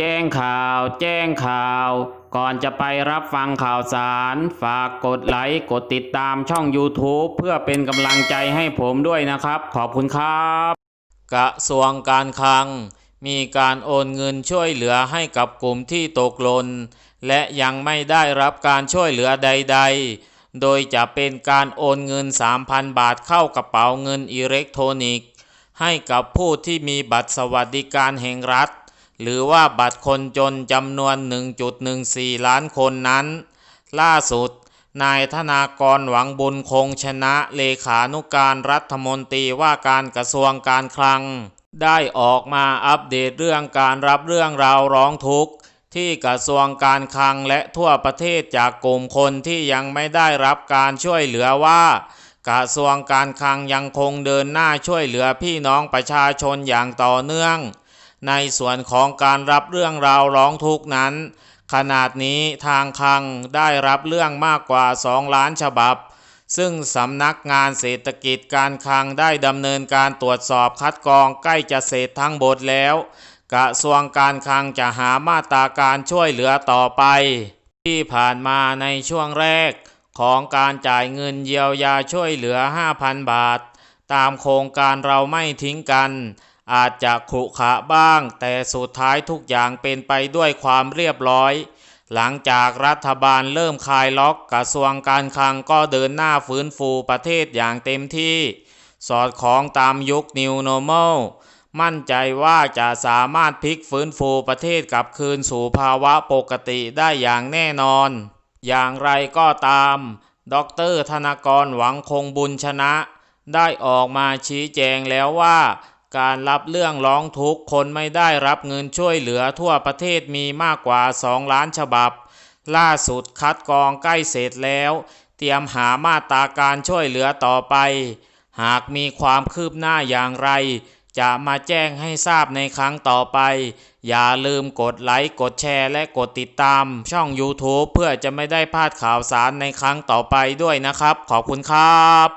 แจ้งข่าว แจ้งข่าว ก่อนจะไปรับฟังข่าวสาร ฝากกดไลค์กดติดตามช่อง YouTube เพื่อเป็นกำลังใจให้ผมด้วยนะครับ ขอบคุณครับ กระทรวงการคลัง มีการโอนเงินช่วยเหลือให้กับกลุ่มที่ตกหล่นและยังไม่ได้รับการช่วยเหลือใด ๆ โดยจะเป็นการโอนเงิน 3,000 บาทเข้ากระเป๋าเงินอิเล็กทรอนิกส์ ให้กับผู้ที่มีบัตรสวัสดิการแห่งรัฐ หรือว่าบัตรคนจนจำนวน 1.14 ล้านคนนั้น ล่าสุด นายธนากรหวังบุญคงชนะเลขานุการรัฐมนตรีว่าการกระทรวงการคลัง ได้ออกมาอัปเดตเรื่องการรับเรื่องราวร้องทุกข์ ที่กระทรวงการคลังและทั่วประเทศจากกลุ่มคนที่ยังไม่ได้รับการช่วยเหลือว่ากระทรวงการคลังยังคงเดินหน้าช่วยเหลือพี่น้องประชาชนอย่างต่อเนื่อง ในส่วนของการรับเรื่องราวร้องทุกข์นั้น ขนาดนี้ทางคังได้รับเรื่องมากกว่า 2 ล้านฉบับ ซึ่งสำนักงานเศรษฐกิจการคังได้ดำเนินการตรวจสอบคัดกรองใกล้จะเสร็จทั้งหมดแล้ว กระทรวงการคลังจะหามาตราการช่วยเหลือต่อไป ที่ผ่านมาในช่วงแรกของการจ่ายเงินเยียวยาช่วยเหลือ 5,000 บาท ตามโครงการเราไม่ทิ้งกัน อาจจะขรุขระบ้าง แต่สุดท้ายทุกอย่างเป็นไปด้วยความเรียบร้อย หลังจากรัฐบาลเริ่มคลายล็อกกระทรวงการคลังก็เดินหน้าฟื้นฟูประเทศอย่างเต็มที่ สอดคล้องตามยุค New Normal มั่นใจว่าจะสามารถพลิกฟื้นฟูประเทศกลับคืนสู่ภาวะปกติได้อย่างแน่นอน อย่างไรก็ตาม ดรธนากรหวังคงบุญชนะ ได้ออกมาชี้แจงแล้วว่า การรับเรื่องร้องทุกข์คนไม่ได้รับเงินช่วยเหลือทั่วประเทศมีมากกว่า 2 ล้านฉบับ ล่าสุดคัดกรองใกล้เสร็จแล้ว เตรียมหามาตราการช่วยเหลือต่อไป หากมีความคืบหน้าอย่างไร จะมาแจ้งให้ทราบในครั้งต่อไป อย่าลืมกดไลค์กดแชร์และกดติดตามช่อง YouTube เพื่อจะไม่ได้พลาดข่าวสารในครั้งต่อไปด้วยนะครับ ขอบคุณครับ